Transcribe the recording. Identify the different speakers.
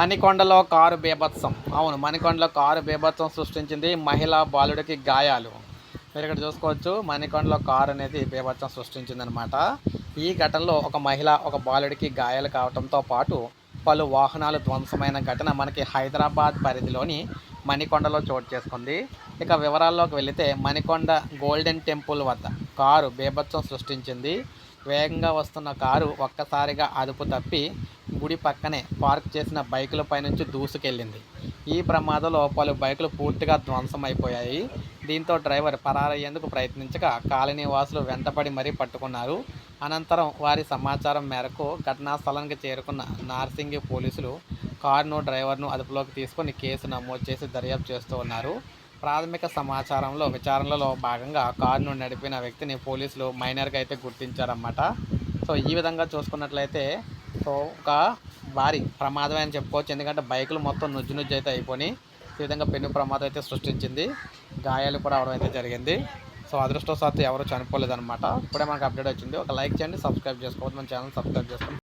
Speaker 1: మణికొండలో car బీభత్సం. అవును మణికొండలో car బీభత్సం సృష్టించింది మహిళా బాలుడికి గాయాలు. మీరు ఇక్కడ చూసుకోవచ్చు మణికొండలో కారు అనేది బీభత్సం సృష్టించిందనమాట. ఈ ఘటనలో ఒక మహిళ ఒక బాలుడికి గాయాలు కావడంతో పాటు పలు వాహనాలు ధ్వంసమైన ఘటన మనకి హైదరాబాద్ పరిధిలోని మణికొండలో చోటు చేసుకుంది. ఇక వివరాల్లోకి వెళితే మణికొండ గోల్డెన్ టెంపుల్ వద్ద కారు బీభత్సం సృష్టించింది. వేగంగా వస్తున్న కారు ఒక్కసారిగా అదుపు తప్పి గుడి పక్కనే పార్క్ చేసిన బైకుల నుంచి దూసుకెళ్ళింది. ఈ ప్రమాదంలో పలు బైకులు పూర్తిగా ధ్వంసమైపోయాయి. దీంతో డ్రైవర్ పరారయ్యేందుకు ప్రయత్నించగా కాలనీ వాసులు వెంటపడి మరీ పట్టుకున్నారు. అనంతరం వారి సమాచారం మేరకు ఘటనా స్థలానికి చేరుకున్న నార్సింగి పోలీసులు కారును డ్రైవర్ను అదుపులోకి తీసుకొని కేసు నమోదు చేసి దర్యాప్తు చేస్తూ ఉన్నారు. ప్రాథమిక సమాచారంలో విచారణలో భాగంగా కారును నడిపిన వ్యక్తిని పోలీసులు మైనర్గా అయితే గుర్తించారన్నమాట. సో ఈ విధంగా చూసుకున్నట్లయితే సో ఒక భారీ ప్రమాదం అని చెప్పుకోవచ్చు. ఎందుకంటే బైకులు మొత్తం నుజ్జు నుజ్జు అయితే అయిపోయి ఈ విధంగా పెను ప్రమాదం అయితే సృష్టించింది. గాయాలు కూడా అవడం అయితే జరిగింది. సో అదృష్టవశాత్తు ఎవరు చనిపోలేదన్నమాట. ఇప్పుడే మనకు అప్డేట్ వచ్చింది. ఒక లైక్ చేయండి సబ్స్క్రైబ్ చేసుకోవద్దు. మన ఛానల్ సబ్స్క్రైబ్ చేసుకోండి.